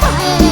fire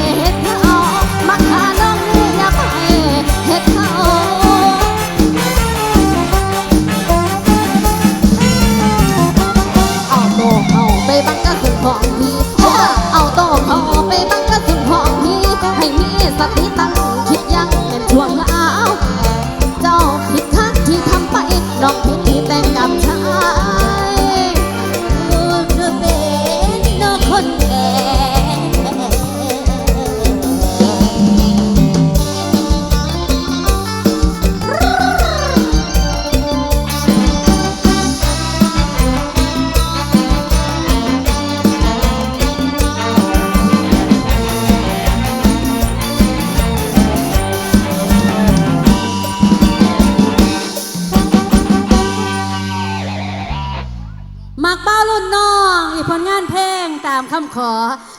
หมักเป้ารุ่นน้องอีผลงานเพลงตามคำขอ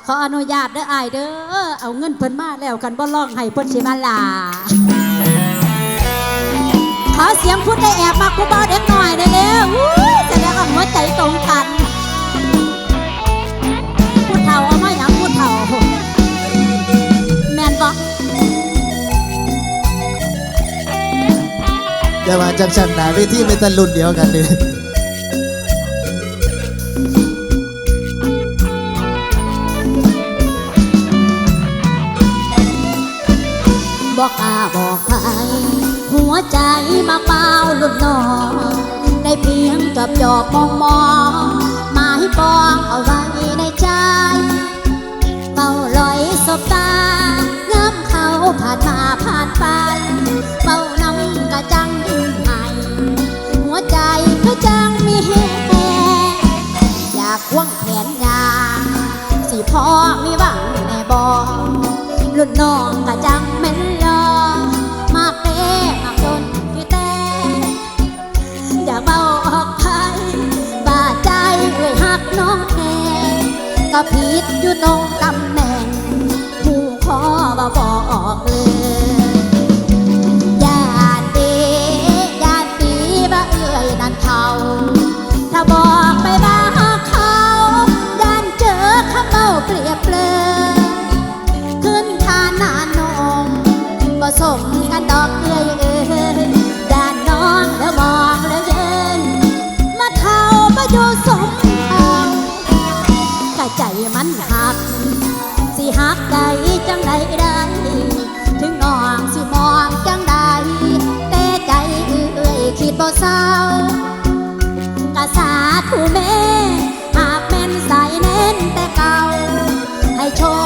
ขออนุญาตเด้ออายเด้อเอาเงินเพิ่นมาแล้วกันบ่ลองให้เพิ่นสิมาลาขอเสียงพูดได้แอบมากผู้เบาเด็กหน่อยได้แล้วจะได้กับหัวใจตรงกันพูดเท่าเอาไม่หยังพูดเท่าแมนบอกอย่มาจับฉันหนาเวทีไม่ตะลุนเดียวกันเลย รุ่นอได้เพียงกับจอบมองมองมาให้ปองเอาไว้ในใจเฝ้าลอยสบตาเริ่เขาผ่านมาผ่านไปเฝ้าน้ำกระจังใหม่หัวใจก็จังมีเหตุอยากควงแขนยาสิพ่อมีหวังแน่บอลุดนอง you know.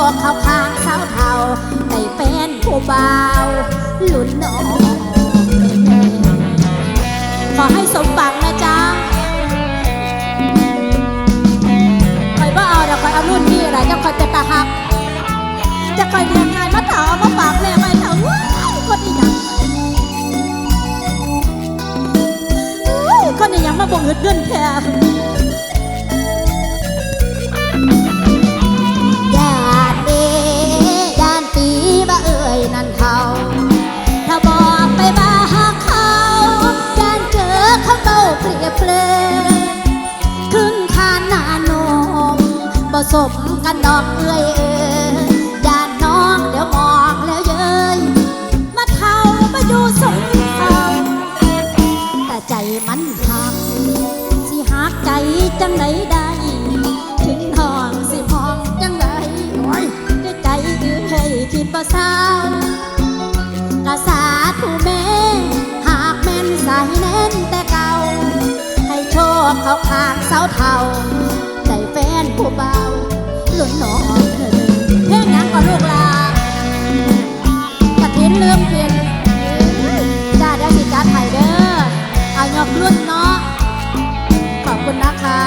ให้โชคเข้าข้างสาวเทาได้เป็นผู้บ่าวลุ่นน้องขอให้สมบังนะจ๊ะคอยว่าเอาเดี๋ยวคอยเอารุ่นนี้อะไรจะคอยเป็นตาหัก จะคอยเรียนงานมาถามมาฝากแม่ไปเถอะว้ายคนอีหยังเฮ้ยคนอีหยังมาบ่งเงินเงินแท้ เปรียบเปรยครึ่งคานนานมผสมกันดอกเอื้อยเอ้ยญาติน้องเดี๋ยวมองแล้วเย้ยมาเท่ามาอยู่สงครามแต่ใจมันหักสิหักใจจังไหนได้ ถึงห้องสิมองจังไหนด้วยใจเอ้ยคิดบ่เศร้ากะสาธุแม่หากแม่นสายแน่ โชคเขาขางเสาเทาได้แฟนผู้เบาหลุนหนองเธอเพลงหยังก็ลูกลากะทินลืมเพียนจ้าเดี๋ยวสิจัดให้เด้อเอายกรุ่นเนาะขอบคุณนะคะ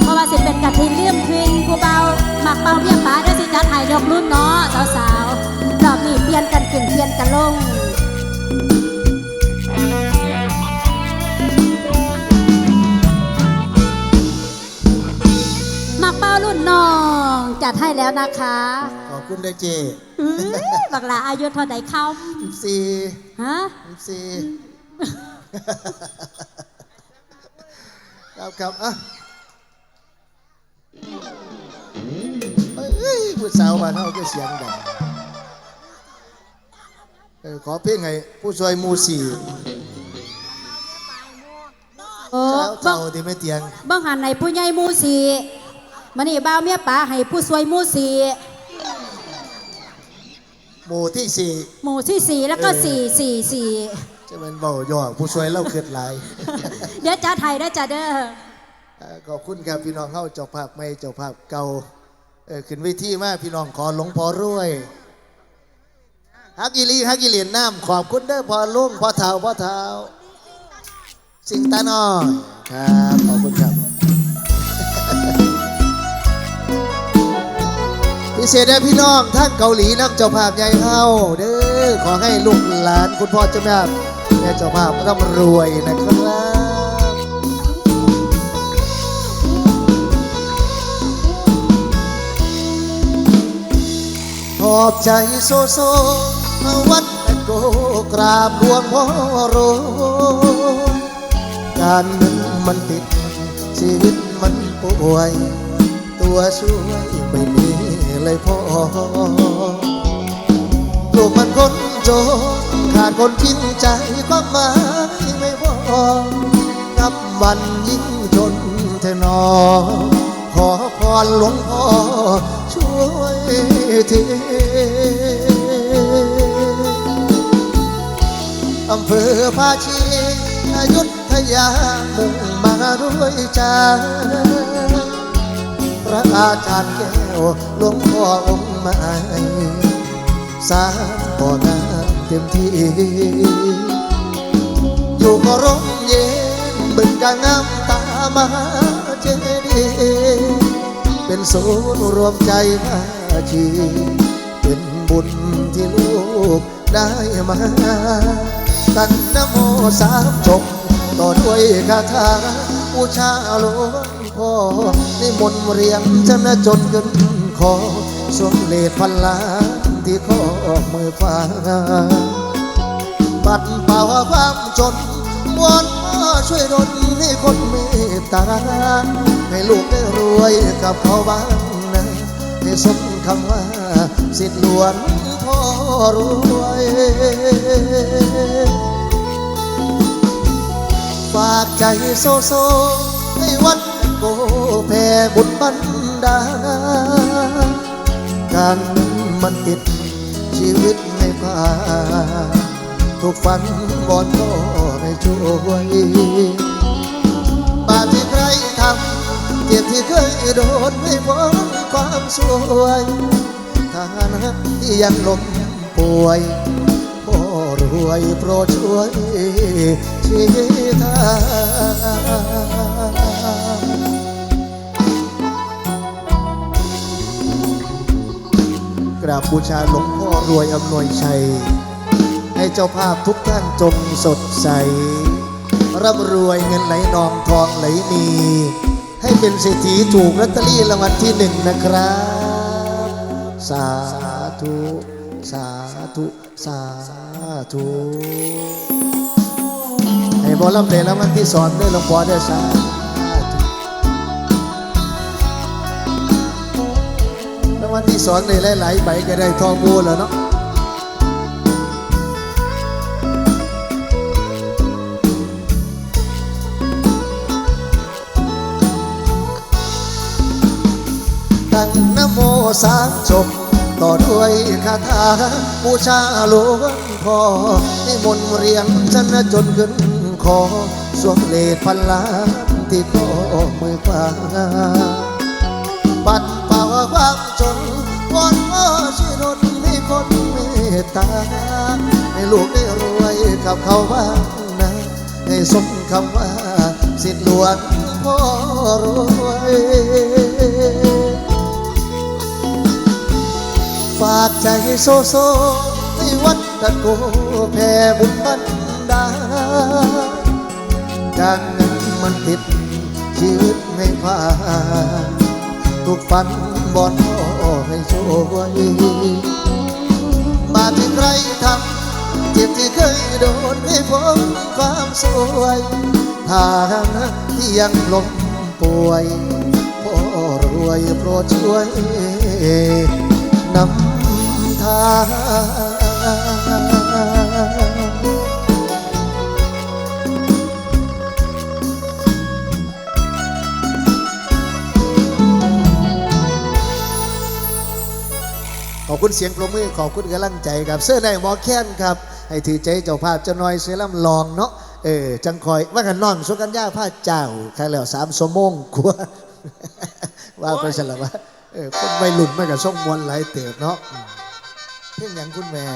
เพราะว่าสิเป็นกะทินเลื่อมพินผู้เบาหมักเบาเบี้ยป๋าได้สิจัดให้ยกรุ่นเนาะสาวๆรอบนี้เปลี่ยนกันขึ้นเปลี่ยนกันลง จัดให้แล้วนะคะขอบคุณเด้อเจอื้อบักหลาอายุเท่าใดเข้าสี่ฮะสี่ครับครับอะเอ้ยผู้สาวบ้านเฮาก็เสียงดังเออขอเพลงให้ผู้ช่วยหมูสี่โอ้เช้าเบิ่เท่างที่ไม่เตียง เบิ่งหันในผู้ใหญ่หมู่สี มานี่บ่าวเมียป๋าให้ผู้สวยหมู่สีหมู่ที่สี่หมู่ที่สี่แล้วก็สี่สี่สี่จะเป็นเบาย่อผู้ช่วยเล่าเกิดหลายเดี๋ยวจัดให้ได้อจ้ะเด้อเอ่อขอบคุณครับพี่น้องเข้าเจ้าภาพไม่เจ้าภาพเก่าเออขึ้นเวทีมากพี่น้องขอหลวงพอรวยฮักอีหลีฮักอีเหรียญน้ำขอบคุณเด้อพอลุงพอเท้าพอเท้าสิงตาน้อยครับขอบคุณครับ เศษเด้อพี่น้องท่านเกาหลีนักเจ้าภาพใหญ่เฮาเด้อขอให้ลูกหลานคุณพ่อเจ้าแม่แม่เจ้าภาพร่ำรวยนะครับขอบใจโซโซาวัดตะโกกราบหลวงพ่อโรการเงินมันติด ชีวิตมันป่วย ตัวช่วยไม่มี เลยพ่อ ลูกมันคนจนขาดคนจริงใจก็มาไม่พอกับวันยิ่งจนเทนอ ขอพรหลวงพ่อช่วยทีอำเภอภาชีอยุธยามุ่งมาด้วยใจ พระอาจารย์แก้วหลวงพ่อองค์ใหม่สามต่อหน้าเต็มที่ อยู่ก็ร่มเย็นบึงกางงามตามาเจดีเป็นศูนย์รวมใจมาชีเป็นบุญที่ลูกได้มาตั้งนโมสามจบต่อด้วยคาถาบูชาหลวง พ่อนิมนต์เรียงชนะจนเกินคอสวมเลดพันล้านที่ข้อมือฟ้าบัดเป่าความจนวอนพ่อช่วยดลให้คนเมตตาให้ลูกได้รวยกับเขาบ้างนะให้สมคำว่าสิทธิ์หลวงพ่อรวยฝากใจโซโซให้วัด แผ่บุญบันดาการมันติดชีวิตให้พาทุกฝันบอนก็ไม่ช่วยบาปที่ใครทำเจ็บที่เคยโดนไม่พ้นความสวยฐานะที่ยังล้มป่วยพ่อรวยโปรดช่วยชี้ทาง ราบบูชาหลวงพ่อรวยอำนวยชัย ให้เจ้าภาพทุกท่านจงสดใส ร่ำรวยเงินไหลนองทองไหลมี ให้เป็นเศรษฐีถูกลอตเตอรี่รางวัลที่หนึ่งนะครับ สาธุ สาธุ สาธุ ให้บอลำเดรางวัลที่สอนด้วยหลวงพ่อด้วยสา วัลที่สองในหลายๆใบก็ได้ทองบูแล้วเนาะตั้งนโมสามจบ ต่อด้วยคาถาบูชาหลวงพ่อให้มนเรียนชนะจนขึ้นคอสวมเลดพันล้านที่ข้อมือขวาปัดเป่าความจน ตตา ให้ลูกได้รวยกับเขาบ้างนะ ให้สมคำว่าสิทธิหลวงพ่อรวยฝากใจโซโซให้วัดตะโกแผ่บุญบันดาการเงินมันติดชีวิตไม่ผ่านทุกฝันบอนให้ช่วย บาที่ใครทำเจ็บที่เคยโดนให้ผมความสวยทางที่ยังล้มป่วยพ่อรวยโปรดช่วยนำทาง อบคุณเสียงปรบมือขอบคุณกำลังใจครับเสื้อในหมอแค้นครับ ให้ถือใจเจ้าภาพเจะน้อยเสือลำลองเนาะเออจังคอยว่ากันน้องสุกัญญาผ้าเจ้าใครแล้วสามสมงกลัวว่าไปสละว่าเออคนไม่หลุดไม่กับส่งมวลหลเติบเนาะเพ่งหยังคุณแม่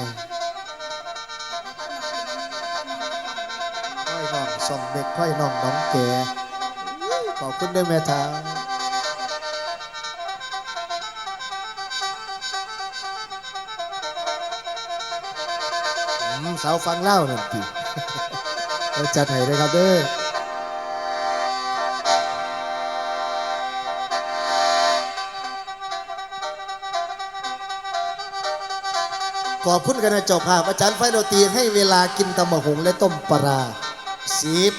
ค่อยน้องส่องเด็กค่อยน้องน้องแก่ขอบคุณด้วยแม่ทาง สาวฟังเล่านั่นทีเราจัดให้เลยครับเด้อขอบคุณกันนะเจ้าภาพอาจารย์ไฟโรตีให้เวลากินตำมะหงและต้มปลาร้าสิบ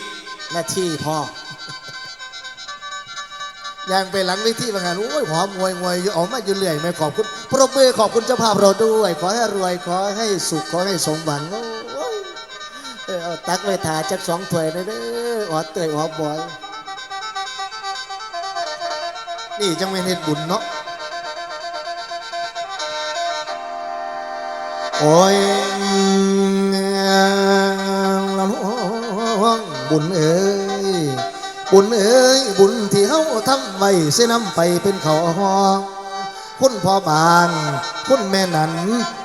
นาทีพอ ยังไปหลังเวิธีบางงานโอ้ยหอมงวยงวยออกมาอยู่เรื่อยไม่ขอบคุณปรบมือขอบคุณเจ้าภาพเราด้วย ขอให้รวยขอให้สุขขอให้สมหวังโอ้ยเออตักไว้ถาจักสองถ้วยนะเด้อออเตยออบอย นี่จังเป็นเฮ็ดบุญเนาะโอ้ยละลวงบุญเอ้ยบุญเอ้ย บุญที่เฮาทำไว้เส้นำไปเป็นเขาห้องคุณพ่อบานคุณแม่นัน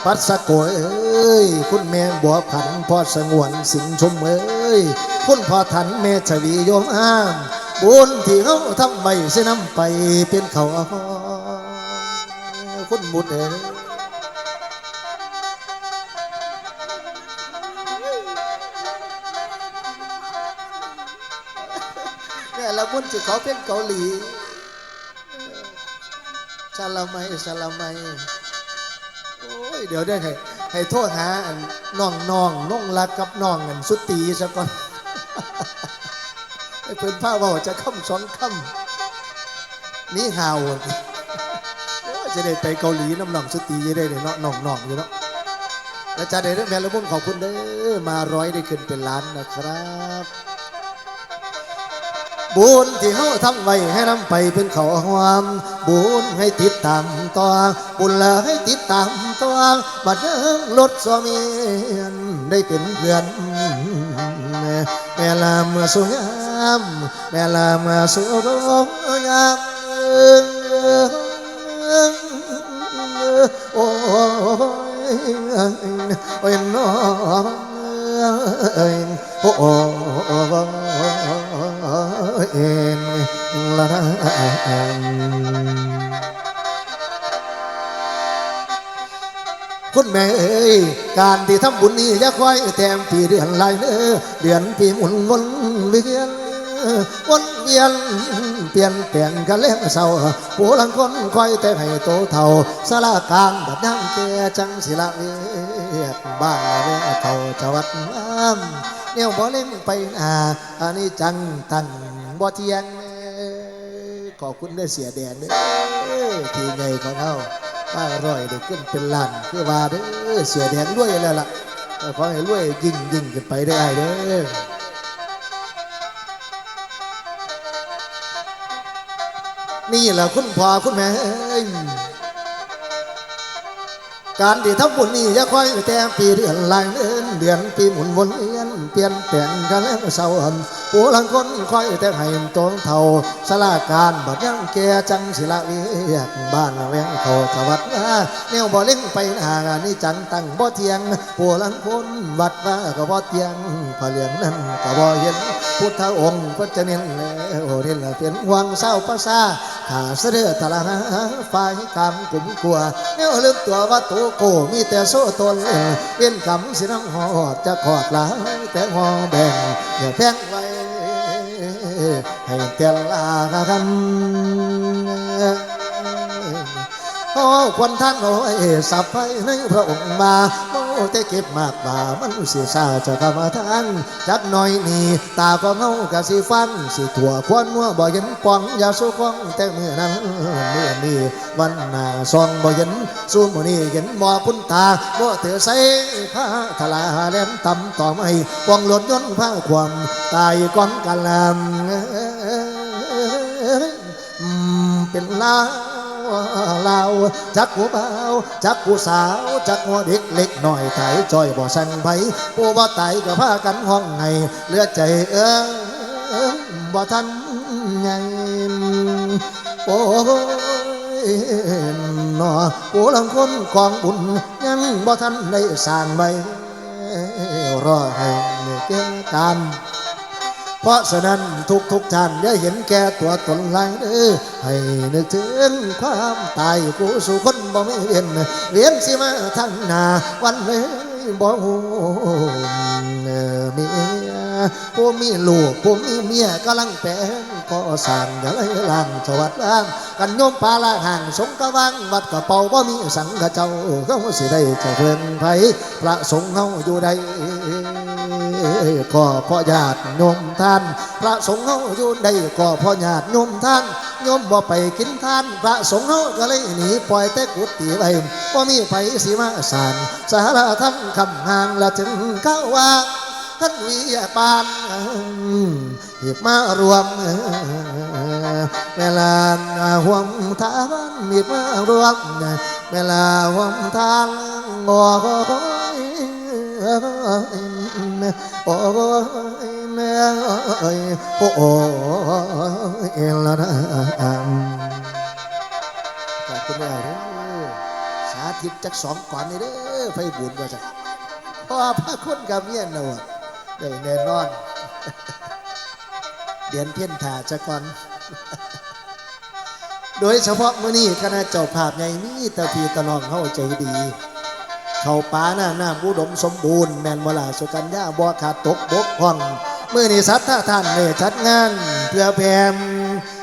ปัสสะโกยเอ้ย คุณแม่บัวขันพ่อสงวนสิงชมเอ้ย คุณพ่อทันแม่ชวีโยมอ้ามบุญที่เฮาทำไว้เส้นำไปเป็นเขาห้องคุณบุญเอ้ ยแม่ละมุนจะขอเพลงเกาหลีชาลาไมชาลาไมโอ้ยเดี๋ยวได้ให้ให้โทษหาอันน้องน้องน้องรักกับน้องอันสุตีซะก่อนให้เพิ่นผ้าว่าจะค่ำสองค่ำนี่ฮาวจะได้ไปเกาหลีน้ำน้องสุตีจะได้เดี๋ยวเนาะน้องน้องอยู่เนาะแล้วจะได้เรื่องแม่ละมุนขอบคุณเด้อมาร้อยได้ขึ้นเป็นล้านนะครับ บุญที่เฮาทำไว้ให้นำไปเป็นขอความบุญให้ติดตามต่อบุญละให้ติดตามต่อบัดเดิงรถสวมีนได้เป็นเพื่อนแม่แม่ลาเมื่อสวยงามแม่ลาเมื่อสวยงามโอ้ยน้อเอ้ยโอ้โอ้ ละนะคุณแม่เอ้ยการที่ทำบุญนี้อย่าค่อยแตมปีเดือนไรเด้อเดือนปีหมุนวนเวียนวนเวียนเปลี่ยนแปลงกันแล้วเศร้าผู้ลังคนคอยแต่ให้โตเท่าสลากางบัดน้ำแก่จังศิลาเวียดบ้านเวียเท่าจังหวัดน้ำเนี่ยบ่เล่นไปนาอันนี้จังตั้งบ่เทียง ขอบคุณได้เสียแดงเด้อทีไงของเฮาป้าอร่อยเด็กขึ้นเป็นล้านคือว่าเด้อเสียแดงรวยแล้วล่ะขอให้รวยยิ่งยิ่งขึ้นไปได้เด้อนี่แหละคุณพ่อคุณแม่ การที่ทำบุญนี่อย่าค่อยแต่ปีเดือนลายเดือนเดือนปีหมุนวนเวียนเปลี่ยนแปลงกันแล้วเศร้าหันผู้ลังคนคอยแต่ให้โตเท่าสลาการบัดยังแก่จังศิลาเวียกบ้านแวงเขาสวัสดิ์แนวบ่เล่งไปหางานนี่จังตั้งบ่เทียงผู้ลังคนวัดว่าก็บ่เทียงพระเหลียงนั้นก็บ่เห็นพุทธองค์ก็จะเน้นแล้วนี่ละเป็นวังเศร้าภาษา หาเสด็จตะลังฝ่ายกรรมกลุ่มกลัวเนวลืมตัวว่าตัวโกมีแต่โซ่ตนเป็นกรรมสิน้ำหอดจะขอดหลายแต่หอแบ่งอย่าแพงไว้ให้เตียลากัน โอ้ควรท่านโอ้ยสับไปในพระองค์มาโอ้แต่เก็บมากบ่ามันเสียซาจะกรรมทานจักหน่อยนี่ตาก็เงากะสิฟันสิถั่วควนมัวบ่เห็นปองอย่าสู้กองแต่เมื่อนั้นเมื่อนี้วันหน้าซองบ่เห็นสู้มื้อนี้เห็นหมอพุ่นตาบ่เถือใส่ผ้าทลาแหลมต่ำต่อไม่ปองหลดย้นผ้าความตายก้อนกันลำเป็นลา ลาวจักหัวเบาจักผู้สาวจักหัวเด็กเล็กหน่อยไถจอยบ่สั่งไผผู้บ่ไตก็พากันห้องไงเลือดใจเออบ่ทันไงโอ้ยนอผู้ลังคนกองบุญยังบ่ทันได้สร้างไว้รอให้เกี่ยกัน เพราะฉะนั้นทุกทุกๆท่านอย่าเห็นแก่ตัวตนหลายเด้อให้นึกถึงความตายกูสู่คนบ่ไม่เวียนเวียนสิมาทางนาวันเลยบ่ฮู้เอ่เมียผู้มีลูกผู้มีเมียกำลังแปลงก็สั่งอย่าเลยล่างสวัสดิ์ล่างกันโยมปลาละห่างสงกะวังวัดกระเป๋าบ่มีสังกะเจ้าเขาสิได้จะเพิ่นไผพระสงฆ์เฮาอยู่ใด ก็พ่อญาติโยมท่าน พระสงฆ์เฮาอยู่ใดก็พ่อญาติโยมท่านโยมบ่ไปกินทาน พระสงฆ์เฮาก็เลยหนีปล่อยแต่กุฏิไว้บ่มีไผสิมาสานสารทั้งคำห่างละถึงเข้าว่าท่านวิยาปานหยิบมารวมเวลาห่วงทานหยิบมารวมเวลาห่วงทานงอ โอ้ยแม่เอ้ยโอ้ยเอลนะขอบคุณแม่เด้อสาธิตจักสองก่อนนี่เด้อไปบุญว่าจ้ะเพราะว่าพระคุณกับเมียนวดได้แน่นอน เดือนเพี้ยนถาจะก่อน โดยเฉพาะมื้อนี้คณะเจ้าภาพใหญ่มีแตะพีตะนองเข้าใจดี เข้าป่าหน้าน้ำอุดมสมบูรณ์แม่นวลาสุกัญญาบ่ขาดตกบกพร่องเมื่อนี้สัตว์ท่าท่านเลยจัดงาน เพื่อแผ่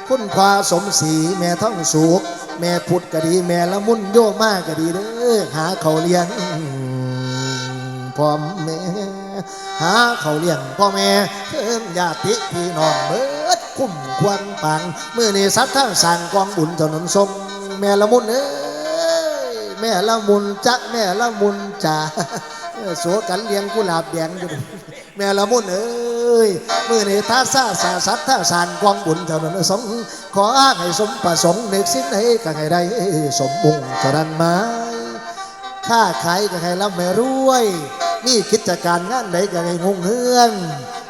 คุณความสมศรีแม่ท้องสุกแม่พุทธก็ดี แม่ละมุนโยมากก็ดีเด้อหาเขาเลี้ยงพ่อแม่หาเขาเลี้ยงพ่อแม่เพิ่มญาติพี่น้องเบิดคุ้มควรปังเมื่อนี้สัตว์ท่าสั่งกองบุญถนนทรงแม่ละมุนเอ้ ม่ละมุนจะแม่ละมุนจ่าสัวกันเลี้ยงกุหลาบแดงอยู่แม่ละมุนเอ้ยมือนี้ท่าซาสาสัตท่าสานกวางบุญเท่านั้นสงขออ้างให้สมประสงค์ในสิ่งใดก็ให้ได้สมบุงเท่านั้นไหมค้าขายก็ให้ร่ำไม่รวย มีกิจการงานใดก็ให้งงเฮือง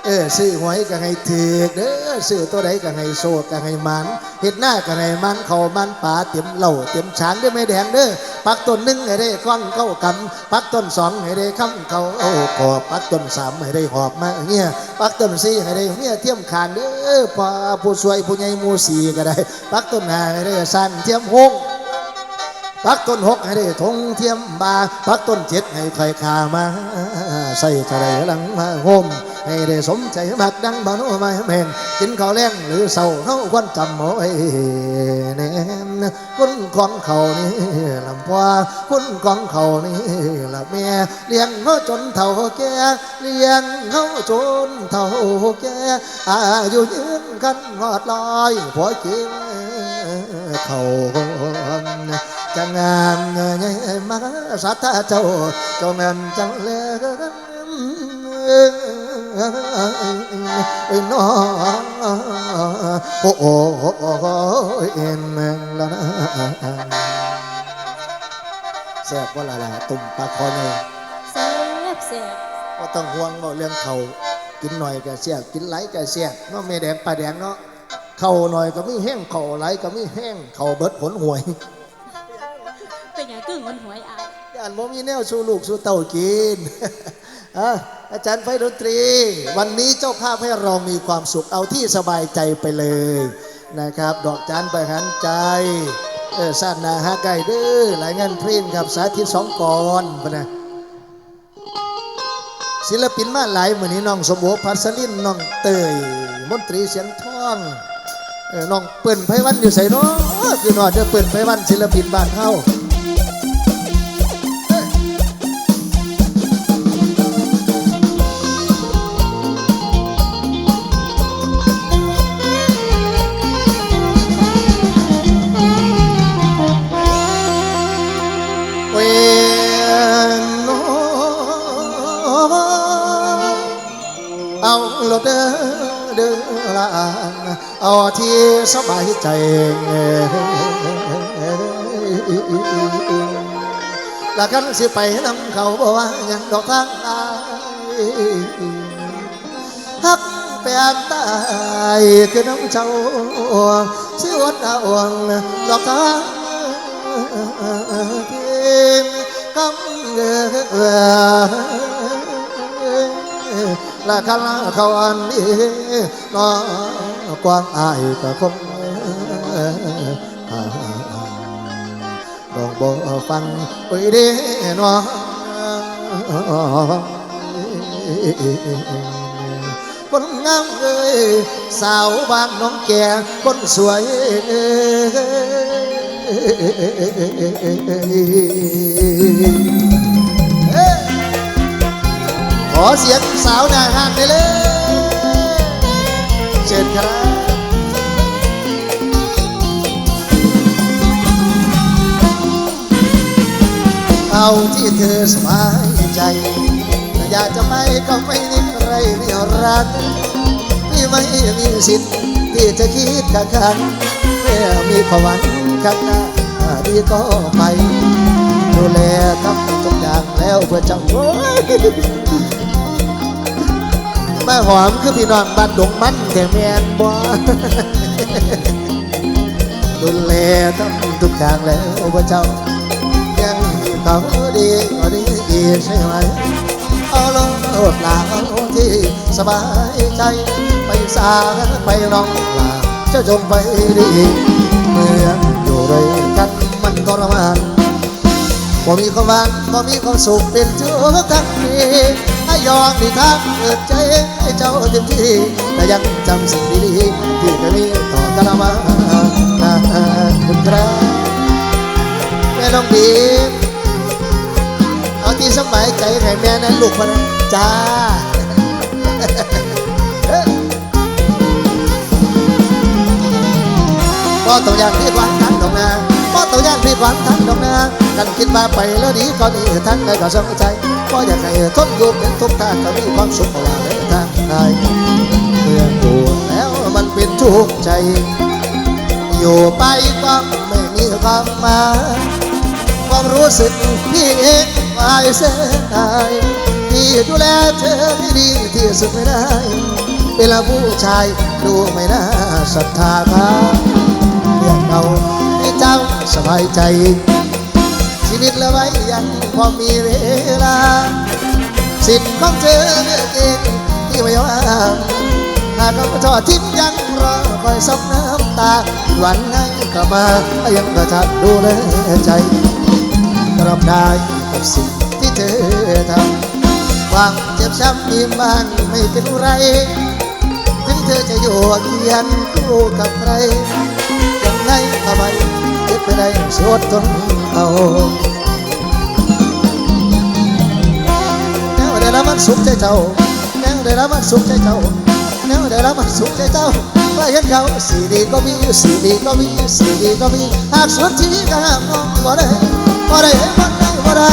เออซื้อหวยก็ให้ถือกเด้อซื้อตัวใดก็ให้โชคก็ให้มันเฮ็ดหน้าก็ให้มันเขามันป่าเต็มเหล่าเต็มช้างเด้อแม่แดงเด้อปักต้นหนึ่งให้ได้ก้อนเข้ากำปักต้นสองให้ได้คำเขาโอ้ขอปักต้นสามให้ได้หอบมาเงี้ยปักต้นสี่ให้ได้เงี้ยเทียมขานเด้อพอผู้ช่วยผู้ใหญ่มูสีก็ได้ ปักต้นห้าให้ได้สั้นเทียมหงปักต้นหกให้ได้ทงเทียมบาปักต้นเจ็ดให้ใครขามา ใส่ทะเลหลังมาโฮมให้ได้สมใจมักดังบานโอมาแมงกินข้าวแรงหรือเศร้าเฮาควันจำเอาไว้แน่นคุณของเขานี่ลำพวาคุณของเขานี่ละแม่เลี้ยงเฮาจนเฒ่าแก่เลี้ยงเฮาจนเฒ่าแก่อายุยืนกันหอดลอยผัวกินเขา จังงามเงยมาสัทธาเจ้าจ้าแม่นจังเลยเอ้น้อโอ้โอ้เอ็นแมงละนะแซ่บว่าละละตุ่มปลาคอใหญ่แซ่บแซ่บก็ต้องห่วงเนาเรื่องเขากินหน่อยก็เสียกินไหลก็เสียเนาะแม่แดงปลาแดงเนาะเข่าหน่อยก็มีแห้งเข่าไหลก็มีแห้งเข่าเบิดผลหวย อางกึ่งมันหวยอายย่านบ่มีแนวสู้ลูกสู้เต่ากินอะอาจารย์ไฟดนตรี วันนี้เจ้าภาพให้เรามีความสุขเอาที่สบายใจไปเลยนะครับ ดอกจานไปหันใจเออสั้นนาฮะไก่เด้อหลายงานเพลงครับสาธิตสองกรพะนะศิลปินมาหลายเหมือนี้น้องสมบูพัสลินน้องเตยมนตรีเสียงทองเออน้องเปิ่นไพวันอยู่ใส่เนาะคือนอดเด้อเปิ่นไพวันศิลปินบ้านเฮา สบายใจละกันสิไปนำเขาบ่ว่ายังดอกทางตายฮักแปดตายคือน้ำเจ้าอวงสิวดดาอวงดอกทางพิมกำเดือละกันเขาอันนี้นอ quang ai cả không đồng bộ phăng quỷ đi nó con ngang ơi sao ban nón kè con suốiขอเสียงสาวหน้าห้างได้เลยเ ชิญครับ เอาที่เธอสบายใจแต่อยากจะไปก็ไม่มีใครไม่รักที่ไม่มีสิทธิ์ที่จะคิดกักขันเมื่อมีความหวังข้างหน้าดีก็ไป ดูแลทำทุกอย่างแล้วเพื่อเจ้า มาหอมคือพี่น้องบ้านดงมันแต่แมนบ่ดูแลทำทุกอย่างแล้วพื่อเจ้า ยังเขาดีก็ดีอีใช่ไหมเอาลงโลดลาเอาที่สบายใจ ไปสาไปร้องลาเจ้าจงไปดีเมื่ออยู่ด้วยกันมันทรมานบ่มีความหวังบ่มีความสุขเป็นทุกทั้งทีให้ยอมที่ทางเปิดใจ จ้าเต็มที่แต่ยังจำสิ่งดีๆที่เคยมีต่อกันมาคุณครับแม่น้องบีมเอาที่สบายใจให้แม่นั้นลูกมานะจ้าพ่อต้องอยากพี่หวังทันดอกนาพ่อต้องอยากพี่หวังทันดอกนากันคิดมาไปแล้วดีก็ดีทั้งใดก็สนใจพ่ออยากให้ทนอยู่เป็นทุกท่าก็มีความสุขว่าในทางใดเมื่ออยู่แล้วมันเป็นทุกข์ใจ อยู่ไปก็ไม่มีความหมายความรู้สึกพี่เองวายเสียดายพี่ดูแลเธอให้ดีที่สุดไม่ได้เวลาผู้ชายดูไม่น่าศรัทธาครับเรียกเราให้เจ้าสบายใจ ชีวิตละไว้ยังพอมีเวลา สิทธิ์ของเธอเลือกเอง ที่ไม่ว่างหากเราทอดทิ้งยังรอคอยซับน้ำตาหวันไงก็มายังกระทัดดูแลใจรับได้กับสิ่งที่เธอทำความเจ็บช้ำมีบ้างไม่เป็นไร ถึงเธอจะอยู่เคียงคู่กับใครยังไงก็ไม่เจ็บไปได้สวดทนเอาแนวได้รับมันสุขใจเจ้า ได้รับมันสุขใจเจ้าแนวได้รับมันสุขใจเจ้าว่าเห็นเขาสีดีก็มีสีดีก็มีสีดีก็มีหากสุดที่ก็ห้ามมองบ่ได้บ่ได้เห็นมันได้บ่ได้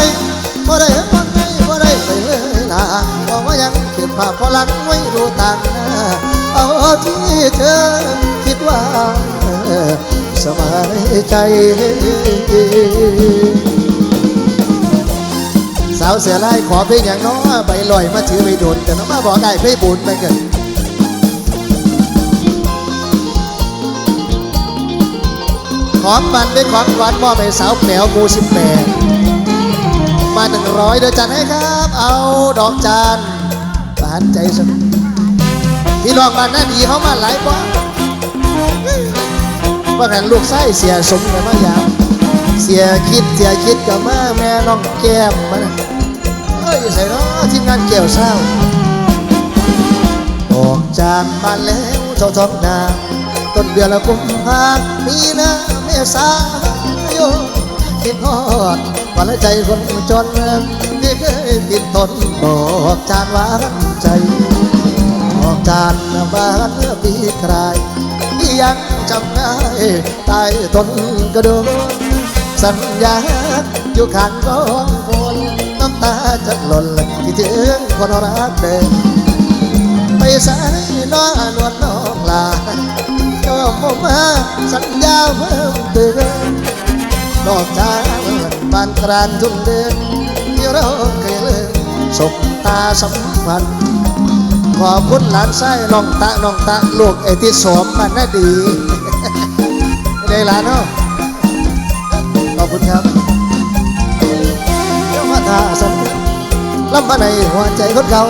บ่ได้มันได้บ่ได้ไปเลยนะบอกว่ายังเก็บภาพพลังไว้ดูต่างหน้าเอาที่เธอคิดว่าสบายใจ สาวเสียไล่ขอเพลงอย่างน้อใบลอยมาถือไปโดนแต่น้องมาบอกได้เพลงบุญไปเกินของมันเป็นของหวานมอบให้สาวแป๋วหมูสิบแปดมาหนึ่งร้อยเดี๋ยวจัดให้ครับ เอาดอกจานบานใจสักพี่น้องบ้านน่าดีเขามาหลายกว่าว่ากันลูกไส้เสียสมเลยมายาม เสียคิดเสียคิดกับมาแม่น้องแก้มมันเอ้ยใส่เนาะทีมงานเกี่ยวเศร้าออกจากบ้านแล้วเจ้าท้องนาต้นเดือนละกุมภามีนาเมษาโยคิดฮอดวันละใจคนจนที่เคยติดทนบอกจานหวานใจออกจานบ้านเมื่อปีกลายยังจำได้ใต้ต้นกระโดง สัญญาอยู่ข้างกองคนน้ำตาจะหล่นคิดถึงคนรักเดิมไปสายน้อนวลน้องลาก็มมาสัญญาเพิ่มเติมดอกจานบานกรานทุ่งเดินที่เราเคยเลิกสบตาสัมพันธ์ขอบคุณหลานไส้น้องตาน้องตาลูกไอ้ที่สวมมันน่าดีได้หลานเนาะ อบคุณครับเจ้ามาทาสันลำมาในหัวใจคนเก่า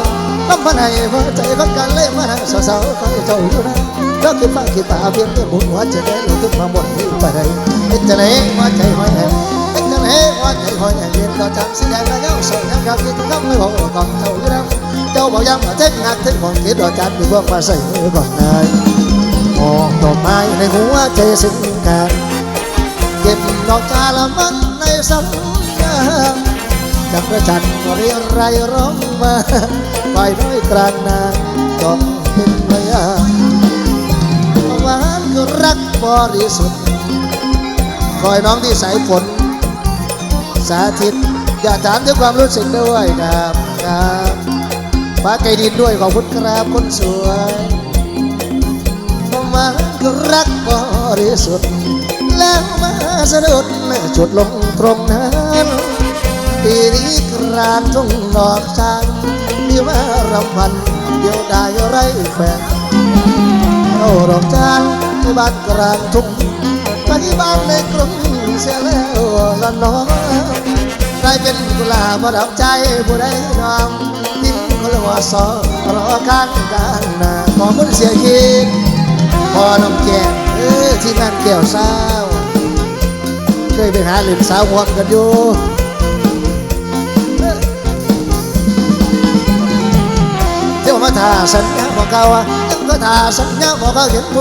ลำมาในหัวใจคนกันเล่มาสาวๆคอยเจ้าอยู่นะแล้วคิดฟังคิดตาเพียงแต่บุญหัวใจได้ลงทุกมาหมดที่ไปได้เอ็นจะไหนหัวใจหอยแหงเอ็นจะไหนหัวใจหอยแหงเรียนก็จำสีแดงแล้วเย้าสวยยังกับที่ทุกคำไม่บอกก่อนเจ้าอยู่นะเจ้าบอกยังมาเทคนักเทคของคิดดอกจันมีพวกมาใส่ก่อนนายมองดอกไม้ในหัวใจซึ้งกัน เก็บดอกจาละมันในสัญญาจับประจันเรียนไรร้องมาไปน้อยกลางนาจอมเป็นพยานหวานคือรักบริสุทธิ์คอยน้องที่สายฝน สาธิต อย่าถามถึงความรู้สึกด้วยครับครับฟ้าไกลดินด้วยขอบคุณครับคนสวยมาคือรักบริสุทธิ์ แล้วมาสะดุดจุดลงตรงนั้นปีนี้กลางทุ่งดอกจานมีมารำพันเดียวได้ไรแฟนเอาดอกจานในบ้านกลางทุ่งไปที่บ้านในกรุงเสียแล้วละน้องกลายเป็นกุหลาบประดับใจผู้ใดน้องทิ้งคนละว่าสอรอข้างกลางหน้าขอคุณเสียคิดพอน้องแก้มเออที่งานแก้วสาว เคยไปหาหลินสาวหวกันอยู่เจ้ามาทาสัญญาบอกเขาว่ายังก็ทาสัญญาบอกเขาเห็น